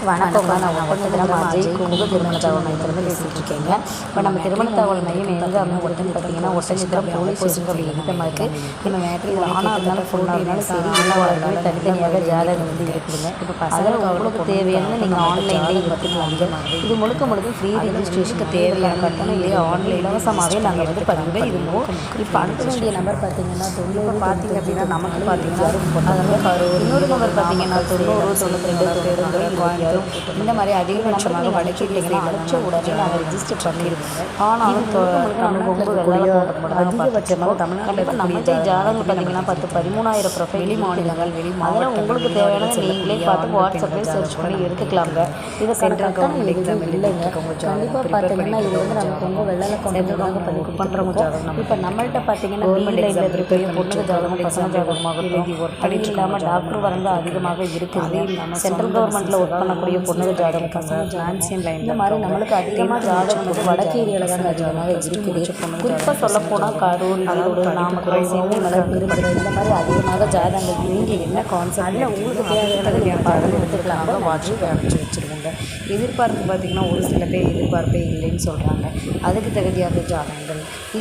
வணக்கங்க நான் ஒட்டஞ்சத்திரம் அஜய் குமுக திருமண தகவல் மையத்திலிருந்து பேசிகிட்டு இருக்கேங்க இப்போ நம்ம திருமண தகவல் மையம் எங்கே அமைஞ்சிருக்குன்னு பார்த்தீங்கன்னா ஒட்டஞ்சத்திரம் போலீஸ் ஸ்டேஷனுக்கு எதிர்த்தமாக இருக்குது நம்ம மேட்ரி ஆணாக இருந்தாலும் பொண்ணாக இருந்தாலும் சரி எல்லா தனித்தனியாக ஜாதகம் வந்து இருக்குதுங்க இப்போ அதில் உங்களுக்கு தேவையான நீங்கள் ஆன்லைன்லேயே எடுத்துக்கலாங்க இது முழுக்க முழுக்க ஃப்ரீ ரெஜிஸ்ட்ரேஷனுக்கு தேவையான கட்டணம் இதே ஆன்லைன் இலவசமாகவே நாங்கள் வந்து பதிவு இருந்தோம் இப்போ அனுப்ப வேண்டிய நம்பர் பார்த்தீங்கன்னா தொண்ணூறு பார்த்தீங்க அப்படின்னா நமக்கு பார்த்தீங்கன்னா அதாவது இன்னொரு நம்பர் பார்த்தீங்கன்னா தொண்ணூறு தொண்ணூற்றி ரெண்டு தொண்ணூறு கோயம்புத்தூர் இந்த மாதிரி அதிகபட்சமாக வடக்கிட்டீங்கன்னா அழைச்ச உடனே நாங்கள் ரிஜிஸ்டர் பண்ணியிருக்கோம் ஆனாலும் தமிழ் ரொம்ப அதிகபட்சமாக தமிழ்நாட்டில் நம்மகிட்ட ஜாதகம் பார்த்தீங்கன்னா பத்து பதிமூணாயிரம் ப்ரொஃபைல் வெளி மாநிலங்கள் வெளி அதில் உங்களுக்கு தேவையானது நீங்களே பார்த்து வாட்ஸ்அப்பில் சர்ச் பண்ணி எடுத்துக்கலாங்க. இதை சென்ட்ரல் கவர்மெண்ட் எக்ஸாம் இல்லைங்க. கண்டிப்பாக பார்த்தீங்கன்னா இது வந்து நமக்கு ரொம்ப வெள்ளல கொண்டு பண்ணி பண்ணுறோம் இப்போ நம்மள்ட்ட பார்த்தீங்கன்னா கவர்மெண்ட் ப்ரிப்பேர் பொண்ணு ஜாதகம் பசங்க ஜாதகமாகட்டும் அது இல்லாமல் டாக்டர் வரங்க அதிகமாக இருக்குது சென்ட்ரல் கவர்மெண்ட்டில் ஒர்க் பண்ணக்கூடிய பொண்ணு ஜாதகம் ஜான்சியன் லைன் இந்த மாதிரி நம்மளுக்கு அதிகமாக ஜாதகம் வந்து வடக்கு ஏரியாவில் தான் அதிகமாக இருக்குது. குறிப்பாக சொல்லப்போனால் கரூர் ஈரோடு நாமக்கல் சேலம் விருதுநகர் இந்த மாதிரி அதிகமாக ஜாதகங்கள் நீங்கள் என்ன கான்செப்ட் அதில் உங்களுக்கு தேவையானது பாடம் எடுத்துக்கலாங்க வாட்ஸ்அப் அனுப்பிச்சி வச்சுருவாங்க. எதிர்பார்ப்பு பார்த்தீங்கன்னா ஒரு சில பேர் எதிர்பார்ப்பே இல்லைன்னு சொல்கிறாங்க அதுக்கு தகுதியாக ஜாதகங்கள். இல்லை